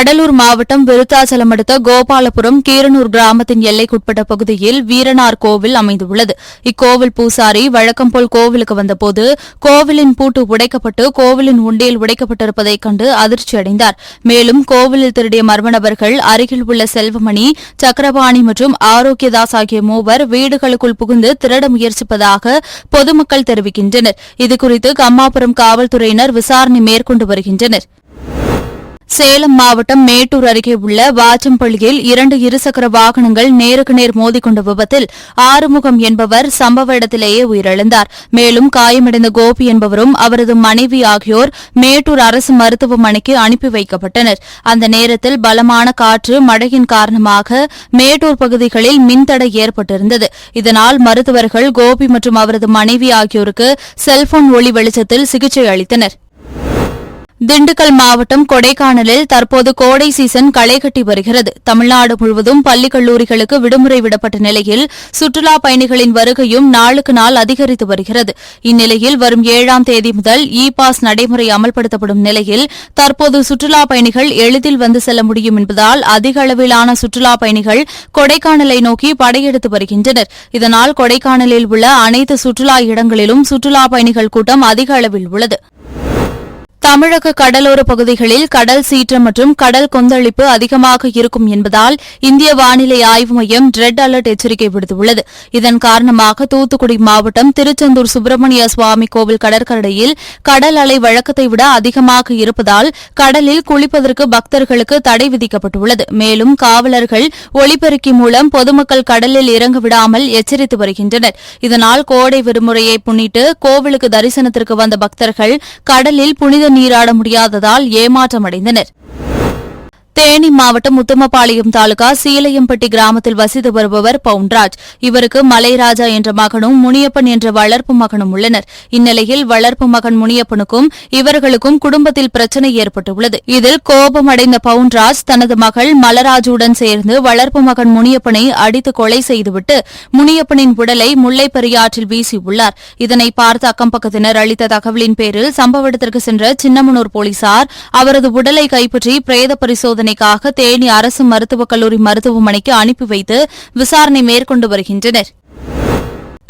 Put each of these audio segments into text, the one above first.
கடலூர் மாவட்டம் விருத்தாச்சலம் அடுத்த கோபாலபுரம் கீரனூர் கிராமத்தின் எல்லைக்குட்பட்ட பகுதியில் வீரனார் கோவில் அமைந்துள்ளது. இக்கோவில் பூசாரி வழக்கம் போல் கோவிலுக்கு வந்தபோது கோவிலின் பூட்டு உடைக்கப்பட்டு கோவிலின் உண்டியில் உடைக்கப்பட்டிருப்பதைக் கண்டு அதிர்ச்சியடைந்தார் மேலும் கோவிலில் திருடிய மர்ம நபர்கள் அருகில் உள்ள செல்வமணி சக்கரபாணி மற்றும் ஆரோக்கியதாஸ் ஆகிய மூவர் வீடுகளுக்குள் புகுந்து திருட முயற்சிப்பதாக பொதுமக்கள் தெரிவிக்கின்றனர். இதுகுறித்து கம்மாபுரம் காவல்துறையினர் விசாரணை மேற்கொண்டு வருகின்றனர். சேலம் மாவட்டம் மேட்டூர் அருகே உள்ள வாச்சம்பள்ளியில் இரண்டு இருசக்கர வாகனங்கள் நேருக்கு நேர் மோதிக்கொண்ட விபத்தில் ஆறுமுகம் என்பவர் சம்பவ இடத்திலேயே உயிரிழந்தார். மேலும் காயமடைந்த கோபி என்பவரும் அவரது மனைவி ஆகியோர் மேட்டூர் அரசு மருத்துவமனைக்கு அனுப்பி வைக்கப்பட்டனர். அந்த நேரத்தில் பலமான காற்று மழையின் காரணமாக மேட்டூர் பகுதிகளில் மின்தடை ஏற்பட்டிருந்தது. இதனால் மருத்துவர்கள் கோபி மற்றும் அவரது மனைவி ஆகியோருக்கு செல்போன் ஒளி வெளிச்சத்தில் சிகிச்சை அளித்தனர். திண்டுக்கல் மாவட்டம் கொடைக்கானலில் தற்போது கோடை சீசன் களைகட்டி வருகிறது. தமிழ்நாடு முழுவதும் பள்ளி கல்லூரிகளுக்கு விடுமுறை விடப்பட்ட நிலையில் சுற்றுலா பயணிகளின் வருகையும் நாளுக்கு நாள் அதிகரித்து வருகிறது. இந்நிலையில் வரும் ஏழாம் தேதி முதல் இ பாஸ் நடைமுறை அமல்படுத்தப்படும் நிலையில் தற்போது சுற்றுலா பயணிகள் எளிதில் வந்து செல்ல முடியும் என்பதால் அதிக அளவிலான சுற்றுலா பயணிகள் கொடைக்கானலை நோக்கி படையெடுத்து வருகின்றனர். இதனால் கொடைக்கானலில் உள்ள அனைத்து சுற்றுலா இடங்களிலும் சுற்றுலா பயணிகள் கூட்டம் அதிக அளவில் உள்ளது. தமிழக கடலோர பகுதிகளில் கடல் சீற்றம் மற்றும் கடல் கொந்தளிப்பு அதிகமாக இருக்கும் என்பதால் இந்திய வானிலை ஆய்வு மையம் ரெட் அலர்ட் எச்சரிக்கை விடுத்துள்ளது. இதன் காரணமாக தூத்துக்குடி மாவட்டம் திருச்செந்தூர் சுப்பிரமணிய சுவாமி கோவில் கடற்கரையில் கடல் அலை வழக்கத்தை விட அதிகமாக இருப்பதால் கடலில் குளிப்பதற்கு பக்தர்களுக்கு தடை விதிக்கப்பட்டுள்ளது. மேலும் காவலர்கள் ஒளிபெருக்கி மூலம் பொதுமக்கள் கடலில் இறங்க விடாமல் எச்சரித்து வருகின்றனர். இதனால் கோடை விடுமுறையை முன்னிட்டு கோவிலுக்கு தரிசனத்திற்கு வந்த பக்தர்கள் கடலில் புனித நீராட முடியாததால் ஏமாற்றமடைந்தனர். தேனி மாவட்டம் உத்தமபாளையம் தாலுகா சீலையம்பட்டி கிராமத்தில் வசித்து வருபவர் பவுன்ராஜ். இவருக்கு மலைராஜா என்ற மகனும் முனியப்பன் என்ற வளர்ப்பு மகனும் உள்ளனர். இந்நிலையில் வளர்ப்பு மகன் முனியப்பனுக்கும் இவர்களுக்கும் குடும்பத்தில் பிரச்சினை ஏற்பட்டுள்ளது. இதில் கோபமடைந்த பவுன்ராஜ் தனது மகள் மலராஜுடன் சேர்ந்து வளர்ப்பு மகன் முனியப்பனை அடித்து கொலை செய்துவிட்டு முனியப்பனின் உடலை முல்லைப் பெரியாற்றில் வீசியுள்ளார். இதனை பார்த்த அக்கம்பக்கத்தினர் அளித்த தகவலின் பேரில் சம்பவ இடத்திற்கு சென்ற சின்னமனூர் போலீசார் அவரது உடலை கைப்பற்றி பிரேத பரிசோதனை பரிசோதனைக்காக தேனி அரசு மருத்துவக் கல்லூரி மருத்துவமனைக்கு அனுப்பி வைத்து விசாரணை மேற்கொண்டு வருகின்றனர்.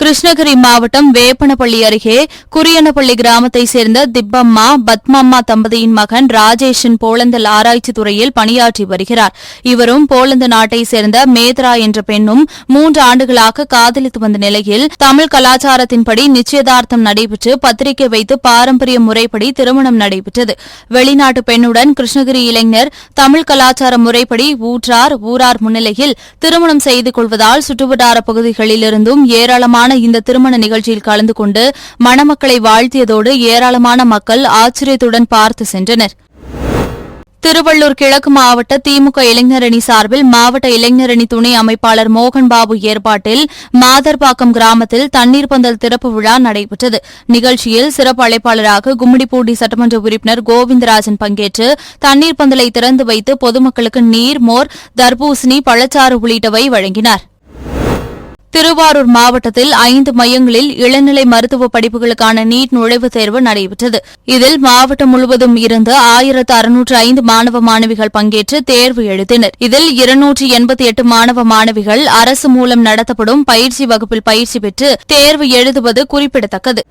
கிருஷ்ணகிரி மாவட்டம் வேப்பனப்பள்ளி அருகே குரியனப்பள்ளி கிராமத்தைச் சேர்ந்த திப்பம்மா பத்மம்மா தம்பதியின் மகன் ராஜேஷின் போலந்தில் ஆராய்ச்சி துறையில் பணியாற்றி வருகிறார். இவரும் போலந்து நாட்டைச் சேர்ந்த மேத்ரா என்ற பெண்ணும் மூன்று ஆண்டுகளாக காதலித்து வந்த நிலையில் தமிழ் கலாச்சாரத்தின்படி நிச்சயதார்த்தம் நடைபெற்று பத்திரிகை வைத்து பாரம்பரிய முறைப்படி திருமணம் நடைபெற்றது. வெளிநாட்டு பெண்ணுடன் கிருஷ்ணகிரி இளைஞர் தமிழ் கலாச்சார முறைப்படி ஊற்றார் ஊரார் முன்னிலையில் திருமணம் செய்து கொள்வதால் சுற்றுவட்டார பகுதிகளிலிருந்தும் ஏராளமான இந்த திருமண நிகழ்ச்சியில் கலந்து கொண்டு மணமக்களை வாழ்த்தியதோடு ஏராளமான மக்கள் ஆச்சரியத்துடன் பார்த்து சென்றனர். திருவள்ளூர் கிழக்கு மாவட்ட திமுக இளைஞரணி சார்பில் மாவட்ட இளைஞரணி துணை அமைப்பாளர் மோகன் பாபு ஏற்பாட்டில் மாதர்பாக்கம் கிராமத்தில் தண்ணீர் பந்தல் திறப்பு விழா நடைபெற்றது. நிகழ்ச்சியில் சிறப்பு அழைப்பாளராக கும்மிடிப்பூண்டி சட்டமன்ற உறுப்பினர் கோவிந்தராஜன் பங்கேற்று தண்ணீர் பந்தலை திறந்து வைத்து பொதுமக்களுக்கு நீர் மோர் தர்பூசணி பழச்சாறு உள்ளிட்டவை வழங்கினார். திருவாரூர் மாவட்டத்தில் ஐந்து மையங்களில் இளநிலை மருத்துவ படிப்புகளுக்கான நீட் நுழைவுத் தேர்வு நடைபெற்றது. இதில் மாவட்டம் முழுவதும் இருந்து ஆயிரத்து அறுநூற்று ஐந்து மாணவ மாணவிகள் பங்கேற்று தேர்வு எழுதினர். இதில் இருநூற்றி எண்பத்தி எட்டு மாணவ மாணவிகள் அரசு மூலம் நடத்தப்படும் பயிற்சி வகுப்பில் பயிற்சி பெற்று தேர்வு எழுதுவது குறிப்பிடத்தக்கது.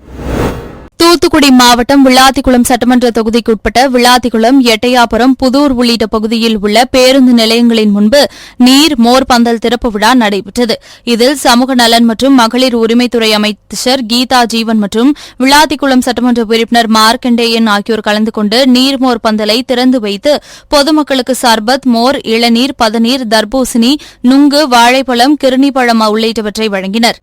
தூத்துக்குடி மாவட்டம் விளாத்திக்குளம் சட்டமன்ற தொகுதிக்குட்பட்ட விளாத்திக்குளம் எட்டையாபுரம் புதூர் உள்ளிட்ட பகுதியில் உள்ள பேருந்து நிலையங்களின் முன்பு நீர் மோர் பந்தல் திறப்பு விழா நடைபெற்றது. இதில் சமூக நலன் மற்றும் மகளிர் உரிமைத்துறை அமைச்சர் கீதா ஜீவன் மற்றும் விளாத்திக்குளம் சட்டமன்ற உறுப்பினர் மார்க்கண்டேயன் ஆகியோர் கலந்து கொண்டு நீர் மோர் பந்தலை திறந்து வைத்து பொதுமக்களுக்கு சர்பத் மோர் இளநீர் பதநீர் தர்பூசணி நுங்கு வாழைப்பழம் கிருணிப்பழம் உள்ளிட்டவற்றை வழங்கினர்.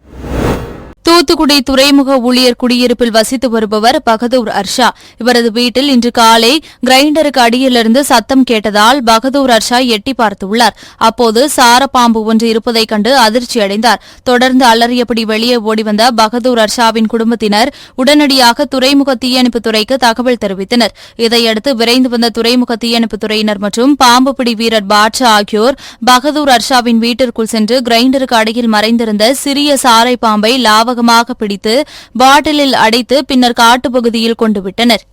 தூத்துக்குடி துறைமுக ஊழியர் குடியிருப்பில் வசித்து வருபவர் பகதூர் அர்ஷா. இவரது வீட்டில் இன்று காலை கிரைண்டருக்கு அடியிலிருந்து சத்தம் கேட்டதால் பகதூர் அர்ஷா எட்டி பார்த்துள்ளார். அப்போது சாரப்பாம்பு ஒன்று இருப்பதைக் கண்டு அதிர்ச்சியடைந்தார் தொடர்ந்து அலறியபடி வெளியே ஓடிவந்த பகதூர் அர்ஷாவின் குடும்பத்தினர் உடனடியாக துறைமுக தீயணைப்பு துறைக்கு தகவல் தெரிவித்தனர். இதையடுத்து விரைந்து வந்த துறைமுக தீயணைப்பு துறையினர் மற்றும் பாம்பு பிடி வீரர் பாட்ஷா ஆகியோர் பகதூர் அர்ஷாவின் வீட்டிற்குள் சென்று கிரைண்டருக்கு அடியில் மறைந்திருந்த சிறிய சாரை பாம்பை பாகமாக பிடித்து பாட்டிலில் அடைத்து பின்னர் காட்டுப்பகுதியில் கொண்டுவிட்டனர்.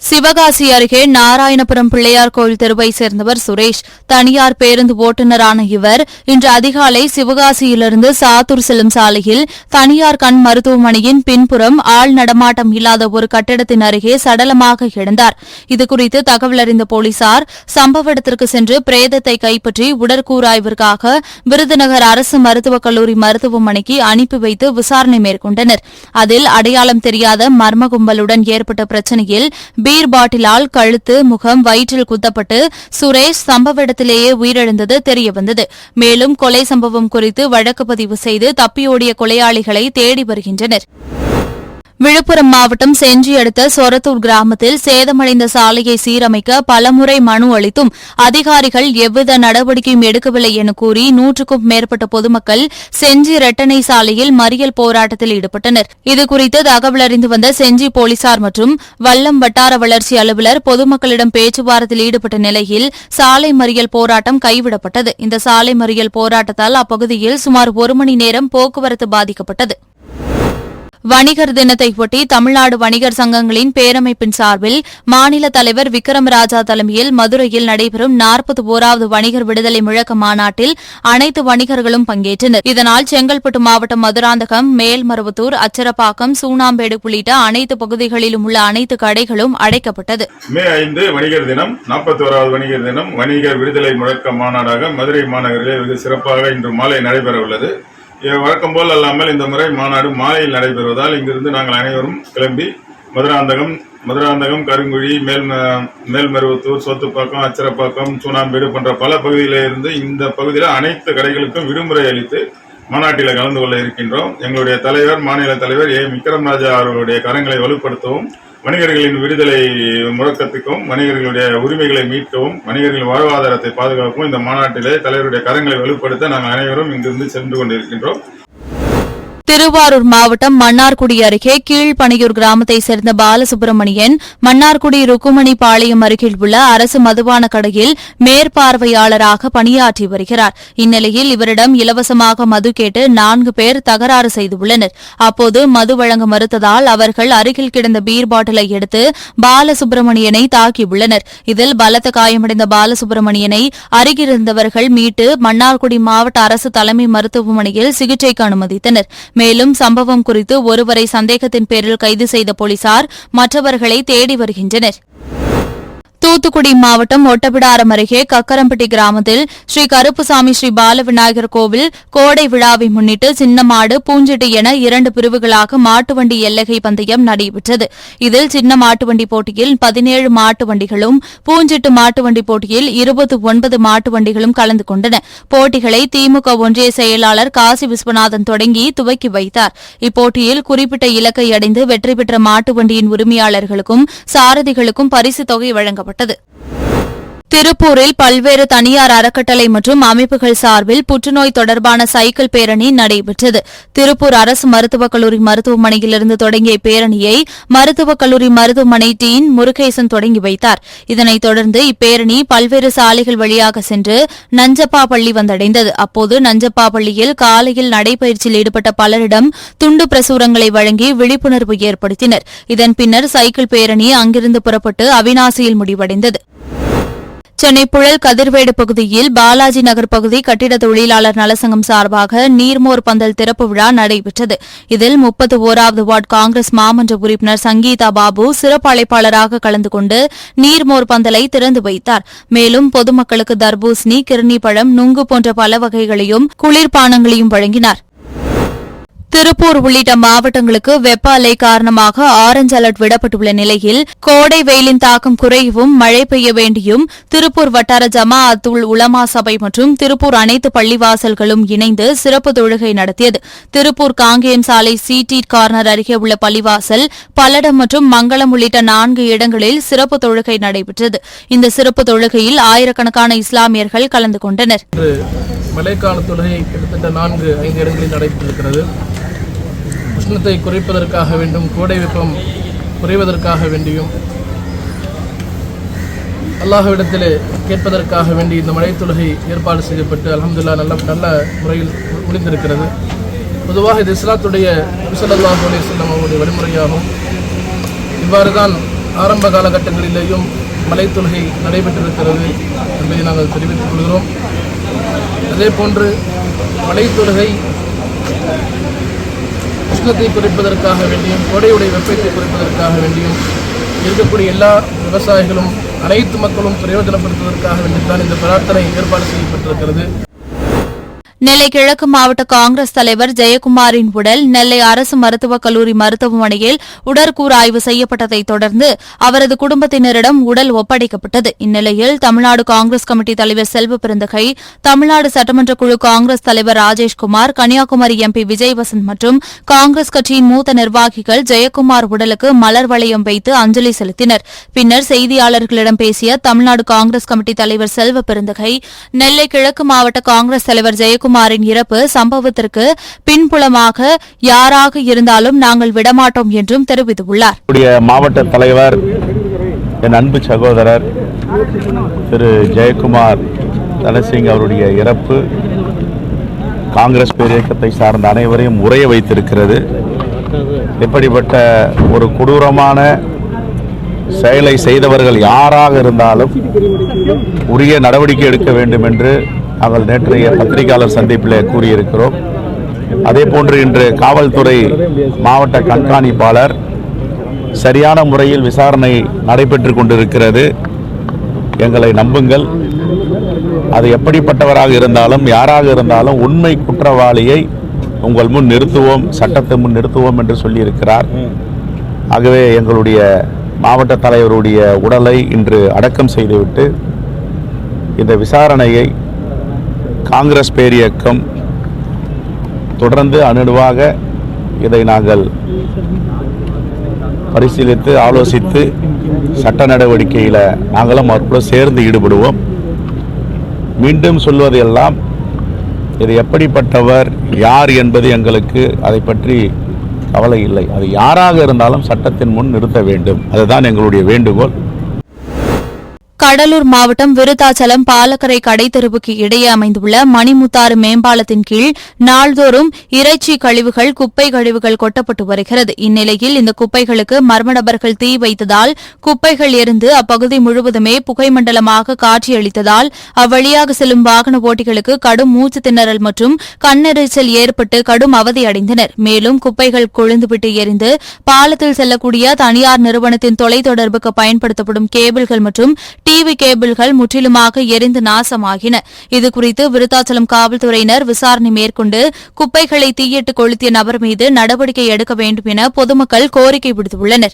சிவகாசி அருகே நாராயணபுரம் பிள்ளையார் கோயில் தெருவை சேர்ந்தவர் சுரேஷ். தனியார் பேருந்து ஓட்டுநரான இவர். இன்று அதிகாலை சிவகாசியிலிருந்து சாத்தூர் செல்லும் சாலையில் தனியார் கண் மருத்துவமனையின் பின்புறம் ஆள் நடமாட்டம் இல்லாத ஒரு கட்டிடத்தின் அருகே சடலமாக கிடந்தார். இதுகுறித்து தகவல் அறிந்த போலீசார் சம்பவ இடத்திற்கு சென்று பிரேதத்தை கைப்பற்றி உடற்கூராய்விற்காக விருதுநகர் அரசு மருத்துவக் கல்லூரி மருத்துவமனைக்கு அனுப்பி வைத்து விசாரணை மேற்கொண்டனர். அதில் அடையாளம் தெரியாத மர்ம கும்பலுடன் ஏற்பட்ட பிரச்சனையில் பீர் பாட்டிலால் கழுத்து முகம் வயிற்றில் குத்தப்பட்டு சுரேஷ் சம்பவ இடத்திலேயே உயிரிழந்தது தெரியவந்தது. மேலும் கொலை சம்பவம் குறித்து வழக்கு பதிவு செய்து தப்பியோடிய கொலையாளிகளை தேடி வருகின்றனர். விழுப்புரம் மாவட்டம் செஞ்சி அடுத்த சொரத்தூர் கிராமத்தில் சேதமடைந்த சாலையை சீரமைக்க பலமுறை மனு அளித்தும் அதிகாரிகள் எவ்வித நடவடிக்கையும் எடுக்கவில்லை என கூறி நூற்றுக்கும் மேற்பட்ட பொதுமக்கள் செஞ்சி ரெட்டனை சாலையில் மறியல் போராட்டத்தில் ஈடுபட்டனர். இதுகுறித்து தகவல் அறிந்து வந்த செஞ்சி போலீசார் மற்றும் வல்லம் வட்டார வளர்ச்சி அலுவலர் பொதுமக்களிடம் பேச்சுவார்த்தையில் ஈடுபட்ட நிலையில் சாலை மறியல் போராட்டம் கைவிடப்பட்டது. இந்த சாலை மறியல் போராட்டத்தால் அப்பகுதியில் சுமார் ஒரு மணி நேரம் போக்குவரத்து பாதிக்கப்பட்டது. வணிகர் தினத்தை ஒட்டி தமிழ்நாடு வணிகர் சங்கங்களின் பேரமைப்பின் சார்பில் மாநில தலைவர் விக்ரம் ராஜா தலைமையில் மதுரையில் நடைபெறும் நாற்பது ஓராவது வணிகர் விடுதலை முழக்க மாநாட்டில் அனைத்து வணிகர்களும் பங்கேற்றனர். இதனால் செங்கல்பட்டு மாவட்டம் மதுராந்தகம் மேல்மருவத்தூர் அச்சரப்பாக்கம் சூனாம்பேடு உள்ளிட்ட அனைத்து பகுதிகளிலும் உள்ள அனைத்து கடைகளும் அடைக்கப்பட்டது. மே ஐந்து வணிகர் தினம் நாற்பத்தி ஓராவது வணிகர் தினம் வணிகர் விடுதலை முழக்க மாநாடாக மதுரை மாநகரில் வெகு சிறப்பாக இன்று மாலை நடைபெறவுள்ளது. வழக்கம் போல் அல்லாமல் இந்த முறை மாநாடு மாலையில் நடைபெறுவதால் இங்கிருந்து நாங்கள் அனைவரும் கிளம்பி மதுராந்தகம் மதுராந்தகம் கருங்குழி மேல் மேல்மருவத்தூர் சொத்துப்பாக்கம் அச்சரப்பாக்கம் சூனாம்பேடு போன்ற பல பகுதிகளில் இருந்து இந்த பகுதியில் அனைத்து கடைகளுக்கும் விடுமுறை அளித்து மாநாட்டில் கலந்து கொள்ள இருக்கின்றோம். எங்களுடைய தலைவர் மாநில தலைவர் ஏ. விக்ரம் ராஜா அவர்களுடைய கரங்களை வலுப்படுத்தவும் வணிகர்களின் விடுதலை முழக்கத்துக்கும் வணிகர்களுடைய உரிமைகளை மீட்கவும் வணிகர்களின் வாழ்வாதாரத்தை பாதுகாக்கவும் இந்த மாநாட்டிலே தலைவருடைய கரங்களை வலுப்படுத்த நாங்கள் அனைவரும் இங்கிருந்து சென்று கொண்டிருக்கின்றோம். திருவாரூர் மாவட்டம் மன்னார்குடி அருகே கீழ்பனையூர் கிராமத்தைச் சேர்ந்த பாலசுப்பிரமணியன் மன்னார்குடி ருக்குமணி பாளையம் அருகில் உள்ள அரசு மதுபான கடையில் மேற்பார்வையாளராக பணியாற்றி வருகிறார். இந்நிலையில் இவரிடம் இலவசமாக மது கேட்டு நான்கு பேர் தகராறு செய்துள்ளனர். அப்போது மது வழங்க மறுத்ததால் அவர்கள் அருகில் கிடந்த பீர் பாட்டிலை எடுத்து பாலசுப்பிரமணியனை தாக்கியுள்ளனர். இதில் பலத்த காயமடைந்த பாலசுப்பிரமணியனை அருகிலிருந்தவர்கள் மீட்டு மன்னார்குடி மாவட்ட அரசு தலைமை மருத்துவமனையில் சிகிச்சைக்கு அனுமதித்தனர். மேலும் சம்பவம் குறித்து ஒருவரை சந்தேகத்தின் பேரில் கைது செய்த போலீசார் மற்றவர்களை தேடி வருகின்றனர். தூத்துக்குடி மாவட்டம் ஒட்டபிடாரம் அருகே கக்கரம்பட்டி கிராமத்தில் ஸ்ரீ கருப்புசாமி ஸ்ரீ பாலவிநாயகர் கோவில் கோடை விழாவை முன்னிட்டு சின்னமாடு பூஞ்சிட்டு என இரண்டு பிரிவுகளாக மாட்டுவண்டி எல்லகை எல்லைகை பந்தயம் நடைபெற்றது. இதில் சின்ன மாட்டுவண்டி போட்டியில் பதினேழு மாட்டு வண்டிகளும் பூஞ்சிட்டு மாட்டுவண்டி போட்டியில் இருபத்தி ஒன்பது மாட்டு வண்டிகளும் கலந்து கொண்டன. போட்டிகளை திமுக ஒன்றிய செயலாளர் காசி விஸ்வநாதன் தொடங்கி துவக்கி வைத்தார். இப்போட்டியில் குறிப்பிட்ட இலக்கை அடைந்து வெற்றி பெற்ற மாட்டு வண்டியின் உரிமையாளர்களுக்கும் சாரதிகளுக்கும் பரிசுத் தொகை வழங்கப்பட்டது. தெரிவிக்கப்பட்டது திருப்பூரில் பல்வேறு தனியார் அறக்கட்டளை மற்றும் அமைப்புகள் சார்பில் புற்றுநோய் தொடர்பான சைக்கிள் பேரணி நடைபெற்றது. திருப்பூர் அரசு மருத்துவக் கல்லூரி மருத்துவமனையிலிருந்து தொடங்கிய பேரணியை மருத்துவக் கல்லூரி மருத்துவமனை டீன் முருகேசன் தொடங்கி வைத்தார். இதனைத் தொடர்ந்து இப்பேரணி பல்வேறு சாலைகள் வழியாக சென்று நஞ்சப்பா பள்ளி வந்தடைந்தது. அப்போது நஞ்சப்பா பள்ளியில் காலையில் நடைபயிற்சியில் ஈடுபட்ட பலரிடம் துண்டு பிரசுரங்களை வழங்கி விழிப்புணர்வு ஏற்படுத்தினர். இதன் பின்னர் சைக்கிள் பேரணி அங்கிருந்து புறப்பட்டு அவினாசியில் முடிவடைந்தது. சென்னை புழல் கதிர்வேடு பகுதியில் பாலாஜி நகர் பகுதி கட்டிட தொழிலாளர் நலசங்கம் சார்பாக நீர்மோர் பந்தல் திறப்பு விழா நடைபெற்றது. இதில் முப்பத்து ஓராவது வார்டு காங்கிரஸ் மாமன்ற உறுப்பினர் சங்கீதா பாபு சிறப்பு அழைப்பாளராக கலந்து கொண்டு நீர்மோர் பந்தலை திறந்து வைத்தார். மேலும் பொதுமக்களுக்கு தர்பூசணி கிருணி பழம் நுங்கு போன்ற பல வகைகளையும் குளிர்பானங்களையும் வழங்கினார். திருப்பூர் உள்ளிட்ட மாவட்டங்களுக்கு வெப்ப அலை காரணமாக ஆரஞ்ச் அலர்ட் விடப்பட்டுள்ள நிலையில் கோடை வெயிலின் தாக்கம் குறையவும் மழை பெய்ய வேண்டியும் திருப்பூர் வட்டார ஜமா அத்துல் உலமா சபை மற்றும் திருப்பூர் அனைத்து பள்ளிவாசல்களும் இணைந்து சிறப்பு தொழுகை நடத்தியது. திருப்பூர் காங்கேயம் சாலை சிடி கார்னர் அருகே உள்ள பள்ளிவாசல் பல்லடம் மற்றும் மங்களம் உள்ளிட்ட நான்கு இடங்களில் சிறப்பு தொழுகை நடைபெற்றது. இந்த சிறப்பு தொழுகையில் ஆயிரக்கணக்கான இஸ்லாமியர்கள் கலந்து கொண்டனர். மழைக்கால தொழுகை கிட்டத்தட்ட நான்கு ஐந்து இடங்களில் நடைபெற்றிருக்கிறது. உஷ்ணத்தை குறைப்பதற்காக வேண்டும் கோடை வெப்பம் குறைவதற்காக வேண்டியும். அல்லாஹ்விடத்திலே கேட்பதற்காக வேண்டி இந்த மழை தொழுகை ஏற்பாடு செய்யப்பட்டு அலமதுல்லா நல்ல நல்ல முறையில் முடிந்திருக்கிறது. பொதுவாக இது இஸ்லாத்துடைய முசல்லாஹ் அலி வஸல்லம் அவருடைய வழிமுறையாகும். இவ்வாறு தான் ஆரம்ப காலகட்டங்களிலேயும் மலைத்தொழுகை நடைபெற்றிருக்கிறது என்பதை நாங்கள் தெரிவித்துக் கொள்கிறோம். அதே போன்று மலைத்தொழுகை உஷ்ணத்தை குறைப்பதற்காக வேண்டியும் கோடையுடைய வெப்பத்தை குறைப்பதற்காக வேண்டியும் இருக்கக்கூடிய எல்லா விவசாயிகளும் அனைத்து மக்களும் பிரயோஜனப்படுத்துவதற்காக வேண்டித்தான் இந்த பிரார்த்தனை ஏற்பாடு செய்யப்பட்டிருக்கிறது. நெல்லை கிழக்கு மாவட்ட காங்கிரஸ் தலைவர் ஜெயக்குமாரின் உடல் நெல்லை அரசு மருத்துவக் கல்லூரி மருத்துவமனையில் உடற்கூறாய்வு செய்யப்பட்டதைத் தொடர்ந்து அவரது குடும்பத்தினரிடம் உடல் ஒப்படைக்கப்பட்டது. இந்நிலையில் தமிழ்நாடு காங்கிரஸ் கமிட்டி தலைவர் செல்வ பெருந்தகை தமிழ்நாடு சட்டமன்ற குழு காங்கிரஸ் தலைவர் ராஜேஷ்குமார் கன்னியாகுமரி எம்பி விஜய் வசந்த் மற்றும் காங்கிரஸ் கட்சியின் மூத்த நிர்வாகிகள் ஜெயக்குமார் உடலுக்கு மலர் வளையம் வைத்து அஞ்சலி செலுத்தினர். பின்னர் செய்தியாளர்களிடம் பேசிய தமிழ்நாடு காங்கிரஸ் கமிட்டி தலைவர் செல்வ பெருந்தகை நெல்லை கிழக்கு மாவட்ட காங்கிரஸ் தலைவர் ஜெயக்குமாரின் இறப்பு சம்பவத்திற்கு பின்புலமாக யாராக இருந்தாலும் நாங்கள் விடமாட்டோம் என்றும் தெரிவித்துள்ளார். மாவட்ட தலைவர் என் அன்பு சகோதரர் திரு ஜெயக்குமார் தனசிங் அவருடைய இறப்பு காங்கிரஸ் பேரியக்கத்தை சார்ந்த அனைவரையும் உரைய வைத்திருக்கிறது. இப்படிப்பட்ட ஒரு கொடூரமான செயலை செய்தவர்கள் யாராக இருந்தாலும் உரிய நடவடிக்கை எடுக்க வேண்டும் என்று நாங்கள் நேற்றைய பத்திரிகையாளர் சந்திப்பில் கூறியிருக்கிறோம். அதே போன்று இன்று காவல்துறை மாவட்ட கண்காணிப்பாளர் சரியான முறையில் விசாரணை நடைபெற்று கொண்டிருக்கிறது. எங்களை நம்புங்கள். அது எப்படிப்பட்டவராக இருந்தாலும் யாராக இருந்தாலும் உண்மை குற்றவாளியை உங்கள் முன் நிறுத்துவோம் சட்டத்தை முன் நிறுத்துவோம் என்று சொல்லியிருக்கிறார். ஆகவே எங்களுடைய மாவட்ட தலைவருடைய உடலை இன்று அடக்கம் செய்துவிட்டு இந்த விசாரணையை காங்கிரஸ் பேரியக்கம் தொடர்ந்து அணுடுவாக இதை நாங்கள் பரிசீலித்து ஆலோசித்து சட்ட நடவடிக்கையில் நாங்களும் அவர்களோடு சேர்ந்து ஈடுபடுவோம். மீண்டும் சொல்வதெல்லாம் இது எப்படிப்பட்டவர் யார் என்பது எங்களுக்கு அதை பற்றி கவலை இல்லை. அது யாராக இருந்தாலும் சட்டத்தின் முன் நிறுத்த வேண்டும். அதுதான் எங்களுடைய வேண்டுகோள். கடலூர் மாவட்டம் விருத்தாச்சலம் பாலக்கரை கடைத்தெருவுக்கு இடையே அமைந்துள்ள மணிமுத்தாறு மேம்பாலத்தின் கீழ் நாள்தோறும் இறைச்சி கழிவுகள் குப்பை கழிவுகள் கொட்டப்பட்டு வருகிறது. இந்நிலையில் இந்த குப்பைகளுக்கு மர்ம நபர்கள் தீ வைத்ததால் குப்பைகள் எரிந்து அப்பகுதி முழுவதுமே புகைமண்டலமாக காட்சியளித்ததால் அவ்வழியாக செல்லும் வாகன ஓட்டிகளுக்கு கடும் மூச்சு திணறல் மற்றும் கண்ணெரிச்சல் ஏற்பட்டு கடும் அவதியடைந்தனர் மேலும் குப்பைகள் கொழுந்துவிட்டு எரிந்து பாலத்தில் செல்லக்கூடிய தனியார் நிறுவனத்தின் தொலைத்தொடர்புக்கு பயன்படுத்தப்படும் கேபிள்கள் மற்றும் டி டிவி கேபிள்கள் முற்றிலுமாக எரிந்து நாசமாகின. இதுகுறித்து விருத்தாச்சலம் காவல்துறையினர் விசாரணை மேற்கொண்டு குப்பைகளை தீயிட்டு கொளுத்திய நபர் மீது நடவடிக்கை எடுக்க வேண்டும் என பொதுமக்கள் கோரிக்கை விடுத்துள்ளனா்